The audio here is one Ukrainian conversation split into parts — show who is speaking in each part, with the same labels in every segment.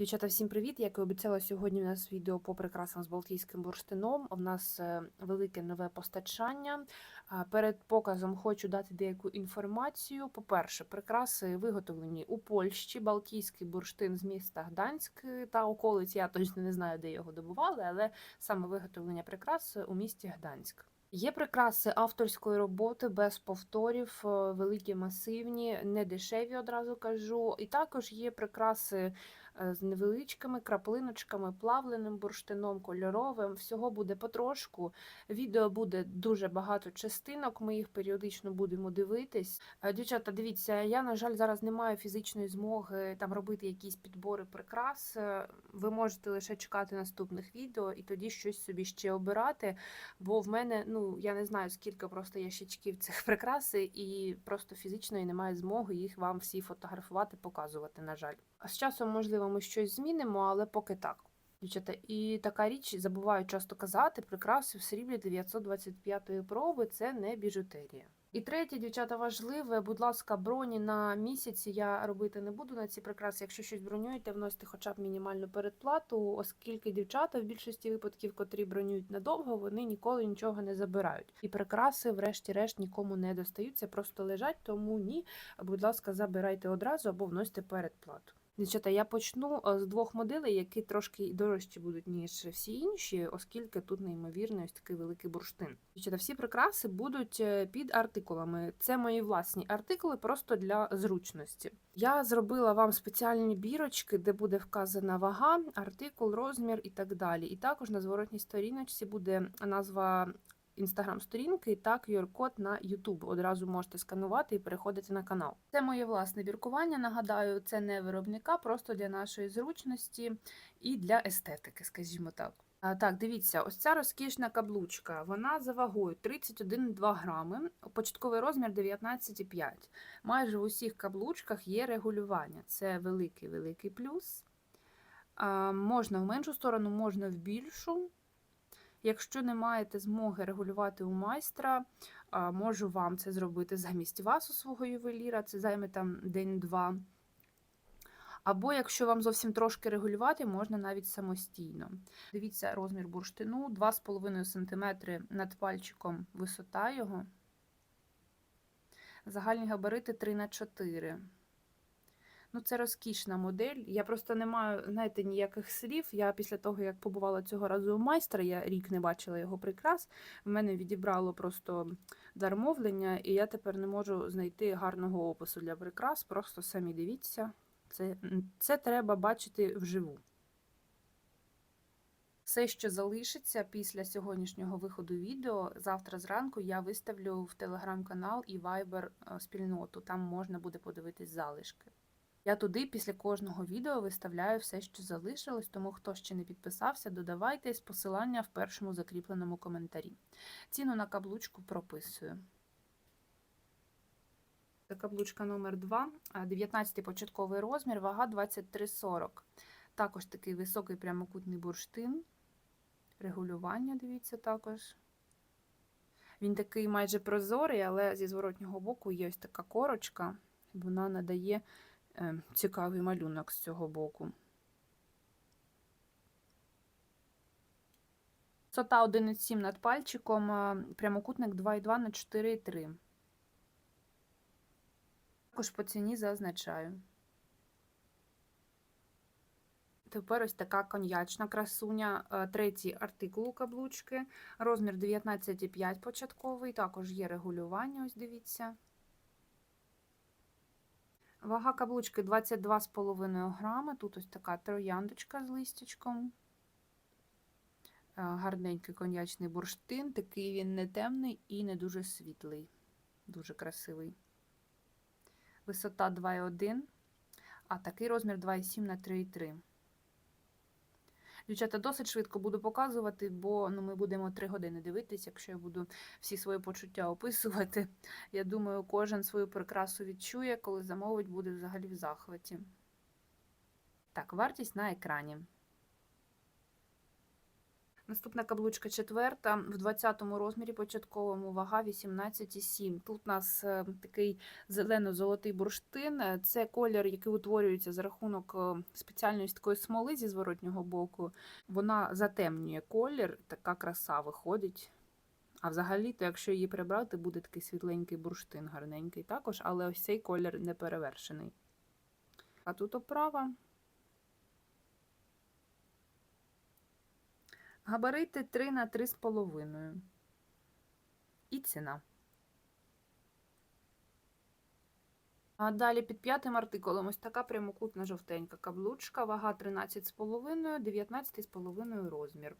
Speaker 1: Дівчата, всім привіт! Як і обіцяла сьогодні у нас відео по прикрасам з Балтійським бурштином. У нас е, велике нове постачання. Перед показом хочу дати деяку інформацію. По-перше, прикраси виготовлені у Польщі, Балтійський бурштин з міста Гданськ та околиць. Я точно не знаю, де його добували, але саме виготовлення прикрас у місті Гданськ. Є прикраси авторської роботи без повторів, е, великі, масивні, не дешеві, одразу кажу. І також є прикраси е, з невеличкими краплиночками, плавленим бурштином, кольоровим. Всього буде потрошку. Відео буде дуже багато частинок. Ми їх періодично будемо дивитись. Е, Дівчата, дивіться, я, на жаль, зараз не маю фізичної змоги там робити якісь підбори прикрас. Е, Ви можете лише чекати наступних відео і тоді щось собі ще обирати. Бо в мене, ну я не знаю, скільки просто ящичків цих прикраси, і просто фізичної немає змоги їх вам всі фотографувати, показувати, на жаль. А з часом, можливо, ми щось змінимо, але поки так. Дівчата, і така річ, забуваю часто казати, прикраси в сріблі 925-ї проби це не біжутерія. І третє, дівчата, важливе, будь ласка, броні на місяці я робити не буду на ці прикраси. Якщо щось бронюєте, вносите хоча б мінімальну передплату, оскільки дівчата в більшості випадків, котрі бронюють надовго, вони ніколи нічого не забирають. І прикраси, врешті-решт, нікому не достаються, просто лежать, тому ні. Будь ласка, забирайте одразу або вносите передплату. Дівчата, я почну е, з двох моделей, які трошки дорожчі будуть, ніж всі інші, оскільки тут неймовірний ось такий великий бурштин. Дівчата, всі прикраси будуть е, під артикулами. Це мої власні артикули, просто для зручності. Я зробила вам спеціальні бірочки, де буде вказана вага, артикул, розмір і так далі. І також на зворотній сторіночці буде назва інстаграм-сторінки та QR-код на YouTube. Одразу можете сканувати і переходити на канал. Це моє власне біркування. Нагадаю, це не виробника, просто для нашої зручності і для естетики, скажімо так. Так, дивіться, ось ця розкішна каблучка. Вона за вагою 31,2 грами, початковий розмір 19,5. Майже в усіх каблучках є регулювання. Це великий великий плюс. Можна в меншу сторону, можна в більшу. Якщо не маєте змоги регулювати у майстра, можу вам це зробити замість вас у свого ювеліра, це займе там день-два. Або якщо вам зовсім трошки регулювати, можна навіть самостійно. Дивіться розмір бурштину 2,5 см над пальчиком висота його. Загальні габарити 3 на 4 Ну, це розкішна модель. Я просто не маю, знаєте, ніяких слів. Я після того, як побувала цього разу у майстра, я рік не бачила його прикрас. В мене відібрало просто дар мовлення, і я тепер не можу знайти гарного опису для прикрас. Просто самі дивіться. Це, це треба бачити вживу. Все, що залишиться після сьогоднішнього виходу відео, завтра зранку я виставлю в телеграм-канал і вайбер спільноту. Там можна буде подивитись залишки. Я туди після кожного відео виставляю все, що залишилось, тому хто ще не підписався, додавайтесь посилання в першому закріпленому коментарі. Ціну на каблучку прописую. Це каблучка номер 2 19 початковий розмір, вага 23,40. Також такий високий прямокутний бурштин. Регулювання, дивіться, також. Він такий майже прозорий, але зі зворотнього боку є ось така корочка, вона надає цікавий малюнок з цього боку. Висота 1,7 над пальчиком, прямокутник 2,2 на 4,3. Також по ціні зазначаю. Тепер ось така коньячна красуня, е, третій артикул у каблучки, розмір 19,5 початковий, також є регулювання, ось дивіться. Вага каблучки 22,5 грами. Тут ось така трояндочка з листячком. Е, Гарненький коньячний бурштин, такий він не темний і не дуже світлий, дуже красивий. Висота 2,1, а такий розмір 2,7 на 3,3. Дівчата, досить швидко буду показувати, бо ну, ми будемо 3 години дивитися, якщо я буду всі свої почуття описувати. Я думаю, кожен свою прикрасу відчує, коли замовить, буде взагалі в захваті. Так, вартість на екрані. Наступна каблучка четверта в 20-му розмірі початковому вага 18,7. Тут у нас е, такий зелено-золотий бурштин. Е, Це колір, який утворюється за рахунок е, спеціальної такої смоли зі зворотнього боку. Вона затемнює колір, така краса виходить. А взагалі-то, якщо її прибрати, буде такий світленький бурштин, гарненький також, але ось цей колір не перевершений. А тут оправа. Габарити 3 на 3,5. І ціна. А далі під п'ятим артикулом ось така прямокутна жовтенька каблучка, вага 13,5, 19,5 розмір.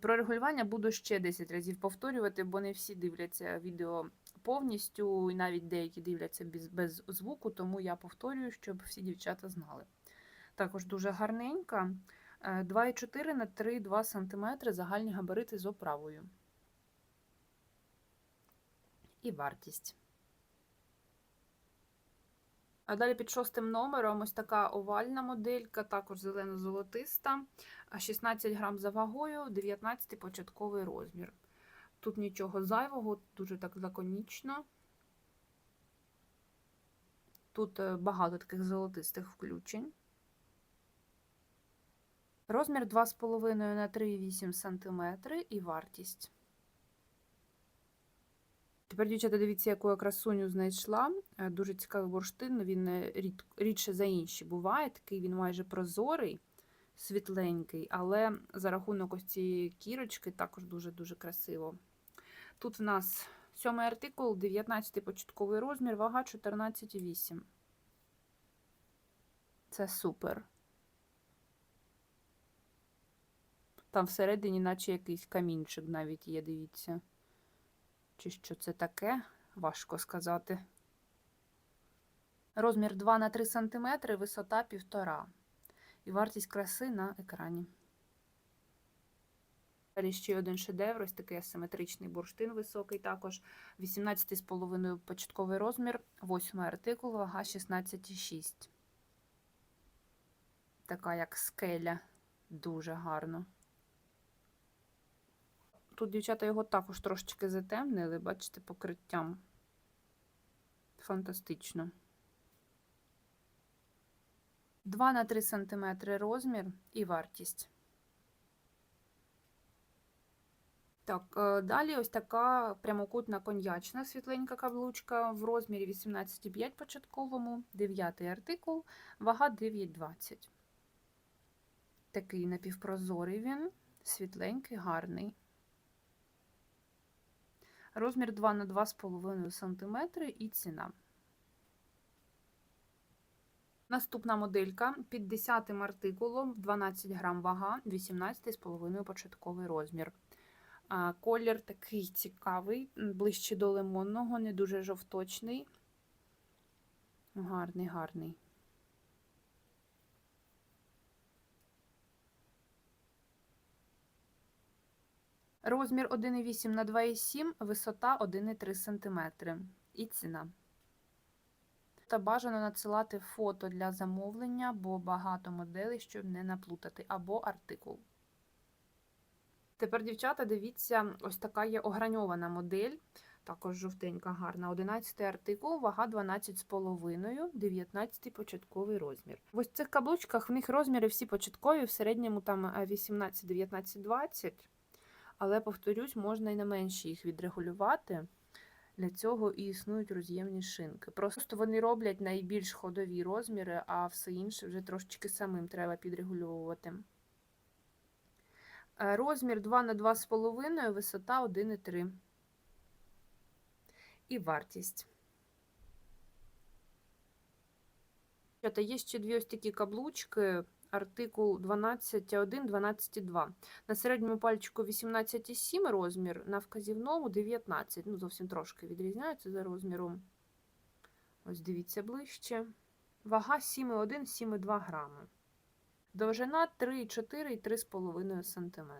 Speaker 1: Про регулювання буду ще 10 разів повторювати, бо не всі дивляться відео повністю, і навіть деякі дивляться без, без звуку, тому я повторюю, щоб всі дівчата знали. Також дуже гарненька. Е, 2,4 на 3,2 см загальні габарити з оправою. І вартість. А далі під шостим номером ось така овальна моделька, також зелено-золотиста, 16 грам за вагою, 19 початковий розмір. Тут нічого зайвого, дуже так лаконічно. Тут е, багато таких золотистих включень. Розмір 2,5 на 3,8 см і вартість. Тепер, дівчата, дивіться, яку я красуню знайшла. Е, Дуже цікавий бурштин, він е, рід, рідше за інші буває. Такий він майже прозорий, світленький, але за рахунок ось цієї кірочки також дуже-дуже красиво. Тут в нас сьомий артикул, 19 початковий розмір, вага 14,8. Це супер. Там всередині, наче якийсь камінчик навіть є, дивіться. Чи що це таке? Важко сказати. Розмір 2 на 3 см, висота 1,5 І вартість краси на екрані. Далі ще один шедевр, ось такий асиметричний бурштин високий також. 18,5 початковий розмір, 8 артикул, вага 16,6. Така як скеля. Дуже гарно. Тут дівчата його також трошечки затемнили, бачите, покриттям. Фантастично. 2 на 3 см розмір і вартість. Так, е, далі ось така прямокутна коньячна світленька каблучка в розмірі 18,5 початковому, 9 артикул, вага 9,20. Такий напівпрозорий він, світленький, гарний. Розмір 2 на 2,5 см і ціна. Наступна моделька під 10 артикулом 12 грам вага, 18,5 початковий розмір. Колір такий цікавий, ближче до лимонного, не дуже жовточний. Гарний, гарний. Розмір 1,8 на 2,7, висота 1,3 см. І ціна. Та бажано надсилати фото для замовлення, бо багато моделей, щоб не наплутати, або артикул. Тепер, дівчата, дивіться, ось така є ограньована модель, також жовтенька, гарна. 11 артикул, вага 12,5, 19 початковий розмір. В ось цих каблучках в них розміри всі початкові, в середньому там 18, 19, 20. Але, повторюсь, можна і на менші їх відрегулювати. Для цього і існують роз'ємні шинки. Просто вони роблять найбільш ходові розміри, а все інше вже трошечки самим треба підрегульовувати. Е, Розмір 2 на 2,5, висота 1,3. І вартість. Та Є ще дві ось такі каблучки артикул 12,1, 12,2. На середньому пальчику 18,7 розмір, на вказівному 19. Ну, зовсім трошки відрізняються за розміром. Ось дивіться ближче. Вага 7,1, 7,2 грами. Довжина 3,4 і 3,5 см.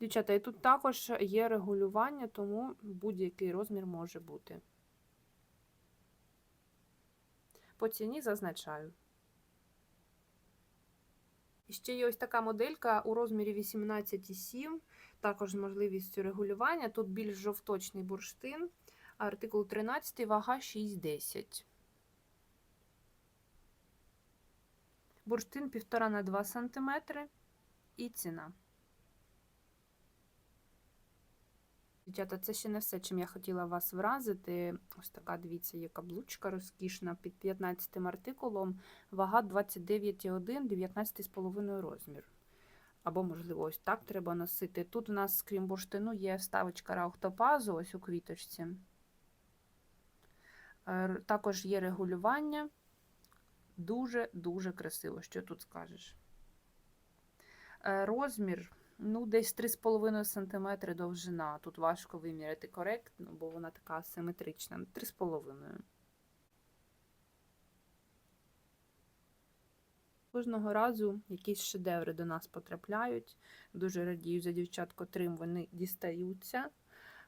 Speaker 1: Дівчата, і тут також є регулювання, тому будь-який розмір може бути. По ціні зазначаю. Ще є ось така моделька у розмірі 18,7, також з можливістю регулювання. Тут більш жовточний бурштин, артикул 13, вага 6,10. Бурштин 1,5 на 2 см і ціна. Дівчата, це ще не все, чим я хотіла вас вразити. Ось така, дивіться, є каблучка розкішна під 15 артикулом, вага 29,1, 19,5 розмір. Або, можливо, ось так треба носити. Тут у нас, крім бурштину, є вставочка раухтопазу, ось у квіточці. Також є регулювання. Дуже-дуже красиво, що тут скажеш. Е, Розмір, ну, десь 3,5 см довжина. Тут важко виміряти коректно, бо вона така симетрична. 3,5. Кожного разу якісь шедеври до нас потрапляють. Дуже радію за дівчат, котрим вони дістаються.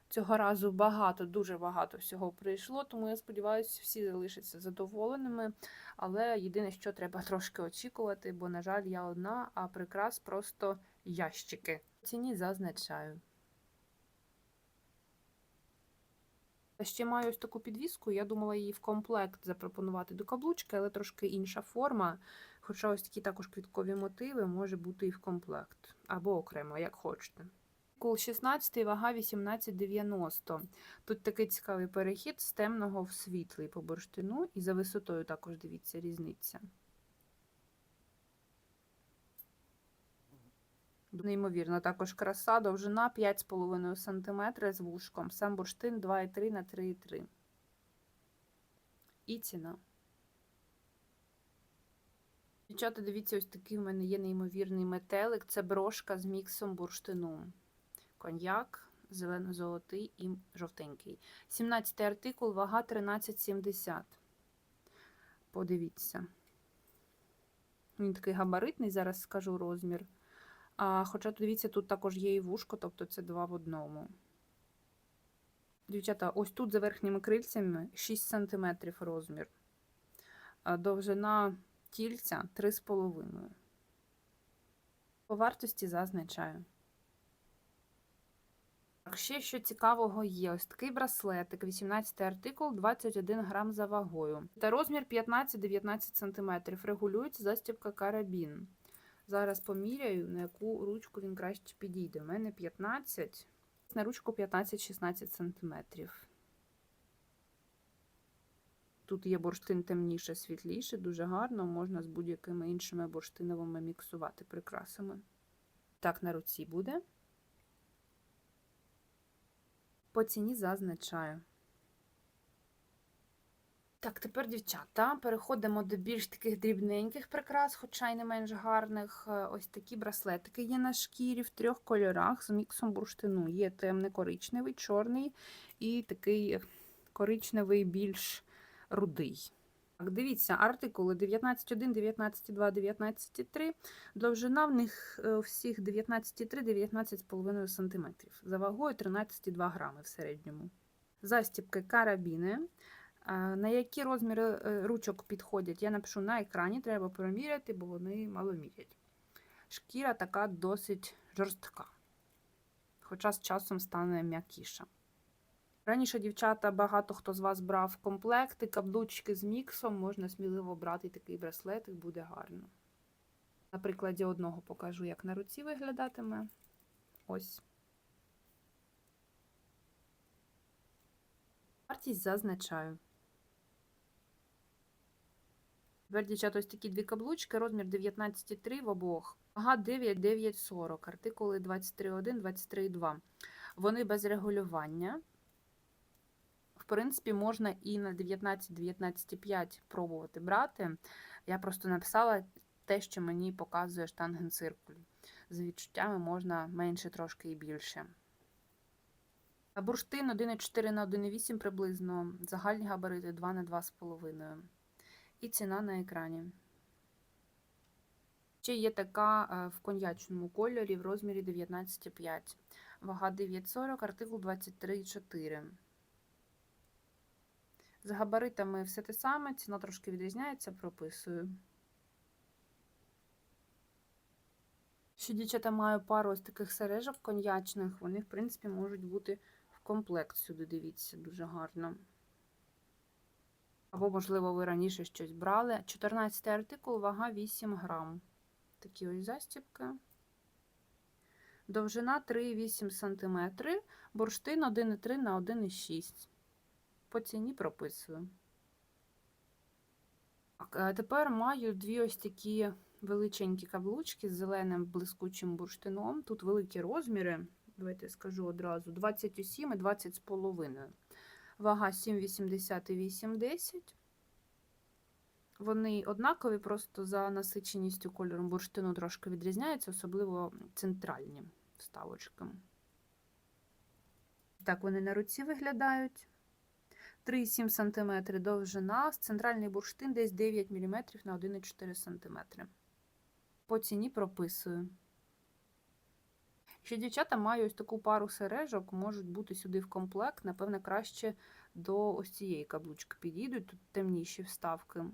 Speaker 1: Цього разу багато, дуже багато всього прийшло, тому я сподіваюся, всі залишаться задоволеними. Але єдине, що треба трошки очікувати, бо, на жаль, я одна, а прикрас просто ящики. Ціні зазначаю. Ще маю ось таку підвіску. Я думала її в комплект запропонувати до каблучки, але трошки інша форма. Хоча ось такі також квіткові мотиви може бути і в комплект, або окремо, як хочете. Кул 16, вага 18,90. Тут такий цікавий перехід з темного в світлий по бурштину, і за висотою також дивіться різниця. Неймовірно, також краса, довжина 5,5 см з вушком, сам бурштин 2,3 на 3,3. І ціна. Дівчата, дивіться, ось такий в мене є неймовірний метелик. Це брошка з міксом бурштину. Коньяк, зелено-золотий і жовтенький. 17 артикул, вага 13,70. Подивіться. Він такий габаритний, зараз скажу розмір. А, Хоча, дивіться, тут також є і вушко, тобто це два в одному. Дівчата, ось тут за верхніми крильцями 6 см розмір. Довжина тільця 3,5. По вартості зазначаю. Ще що цікавого є. Ось такий браслетик, 18 артикул, 21 грам за вагою. Та розмір 15-19 см. Регулюється застібка карабін. Зараз поміряю, на яку ручку він краще підійде. У мене 15, на ручку 15-16 см. Тут є бурштин темніше, світліше, дуже гарно, можна з будь-якими іншими бурштиновими міксувати прикрасами. Так, на руці буде. По ціні зазначаю. Так, тепер, дівчата, переходимо до більш таких дрібненьких прикрас, хоча й не менш гарних. Е, Ось такі браслетики є на шкірі в трьох кольорах з міксом бурштину. Є темний коричневий, чорний і такий коричневий, більш рудий. Так, дивіться, артикули 19.1, 19.2, 19.3. Довжина в них е, всіх 19,3-19,5 см. За вагою 13,2 грами в середньому. Застібки карабіни. На які розміри е, ручок підходять, я напишу на екрані, треба проміряти, бо вони мало мірять. Шкіра така досить жорстка, хоча з часом стане м'якіша. Раніше, дівчата, багато хто з вас брав комплекти, каблучки з міксом, можна сміливо брати такий браслетик, буде гарно. На прикладі одного покажу, як на руці виглядатиме. Ось. Вартість зазначаю. Тепер, дівчата, ось такі дві каблучки, розмір 19,3 в обох. Ага, 9,940, артикули 23,1, 23,2. Вони без регулювання. Принципі, можна і на 19-19,5 пробувати брати. Я просто написала те, що мені показує штангенциркуль. З відчуттями можна менше трошки і більше. Бурштин 1,4 на 1,8 приблизно. Загальні габарити 2 на 2,5 і ціна на екрані. Ще є така е, в коньячному кольорі в розмірі 19,5. Вага 9,40, артикул 23,4. З габаритами все те саме, ціна трошки відрізняється, прописую. Ще дівчата маю пару ось таких сережок коньячних. Вони, в принципі, можуть бути в комплект сюди. Дивіться, дуже гарно. Або, можливо, ви раніше щось брали. 14 артикул, вага 8 грам. Такі ось застібки. Довжина 3,8 см, бурштин 1,3 на 1,6. По ціні прописую. А тепер маю дві ось такі величенькі каблучки з зеленим блискучим бурштином. Тут великі розміри, давайте скажу одразу: 27 і 20 з половиною. Вага 7,80 і 8,10. Вони однакові, просто за насиченістю кольором бурштину трошки відрізняються, особливо центральні вставочки. Так вони на руці виглядають. 3,7 см довжина, центральний бурштин десь 9 мм на 1,4 см. По ціні прописую. Ще дівчата маю ось таку пару сережок, можуть бути сюди в комплект, напевне, краще до ось цієї каблучки підійдуть, тут темніші вставки.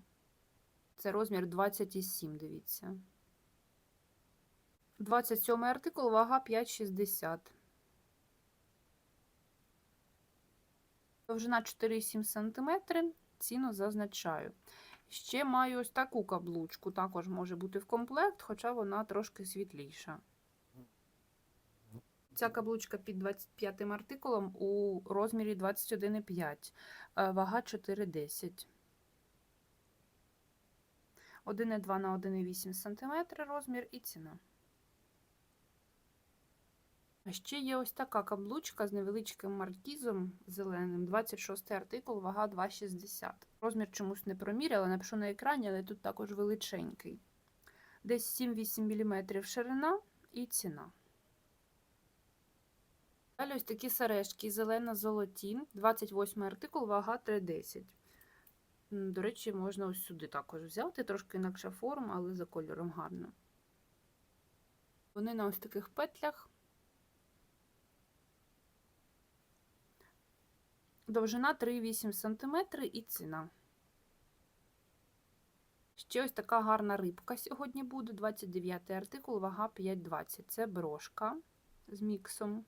Speaker 1: Це розмір 27, дивіться. 27 артикул, вага 5,60. Довжина 4,7 см, ціну зазначаю. Ще маю ось таку каблучку, також може бути в комплект, хоча вона трошки світліша. Ця каблучка під 25 артикулом у розмірі 21,5, е, вага 4,10. 1,2 на 1,8 см розмір і ціна. А ще є ось така каблучка з невеличким маркізом зеленим, 26 артикул, вага 2,60. Розмір чомусь не проміряла, напишу на екрані, але тут також величенький. Десь 7-8 мм ширина і ціна. Далі ось такі сережки зелено-золоті, 28 артикул, вага 3,10. До речі, можна ось сюди також взяти, трошки інакша форма, але за кольором гарно. Вони на ось таких петлях. Довжина 3,8 см і ціна. Ще ось така гарна рибка сьогодні буде. 29 артикул, вага 5,20. Це брошка з міксом.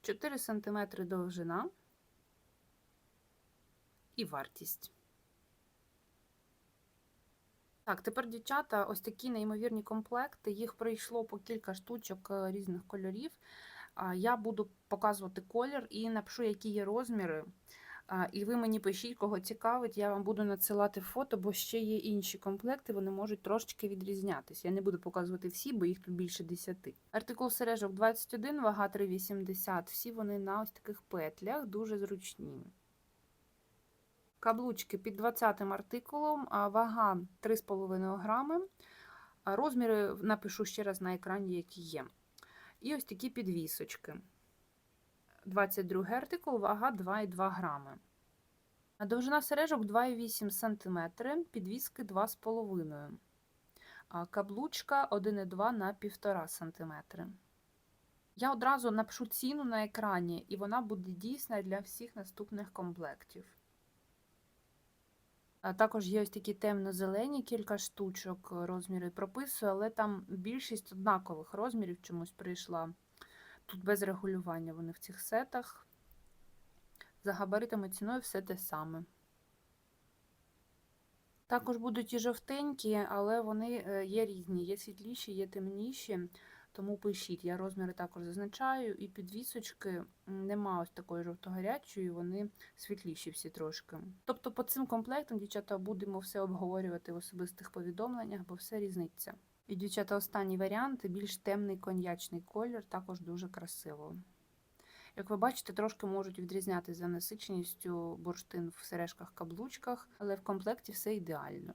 Speaker 1: 4 см довжина і вартість. Так, тепер, дівчата, ось такі неймовірні комплекти. Їх прийшло по кілька штучок е, різних кольорів. Я буду показувати колір і напишу, які є розміри. І ви мені пишіть, кого цікавить, я вам буду надсилати фото, бо ще є інші комплекти, вони можуть трошечки відрізнятися. Я не буду показувати всі, бо їх тут більше 10. Артикул сережок 21, вага 3,80. Всі вони на ось таких петлях, дуже зручні. Каблучки під 20 артикулом, вага 3,5 грами. Розміри напишу ще раз на екрані, які є. І ось такі підвісочки. 22 артикул, вага 2,2 грами. Довжина сережок 2,8 см, підвіски 2,5 а Каблучка 1,2 на 1,5 см. Я одразу напишу ціну на екрані, і вона буде дійсна для всіх наступних комплектів. А Також є ось такі темно-зелені кілька штучок, розміри прописую, але там більшість однакових розмірів чомусь прийшла. Тут без регулювання вони в цих сетах. За габаритами ціною все те саме. Також будуть і жовтенькі, але вони е, є різні, є світліші, є темніші, тому пишіть. Я розміри також зазначаю, і підвісочки нема ось такої жовто-гарячої, вони світліші всі трошки. Тобто, по цим комплектам, дівчата, будемо все обговорювати в особистих повідомленнях, бо все різниця. І, дівчата, останній варіант більш темний коньячний колір, також дуже красиво. Як ви бачите, трошки можуть відрізнятися за насиченістю бурштин в сережках-каблучках, але в комплекті все ідеально.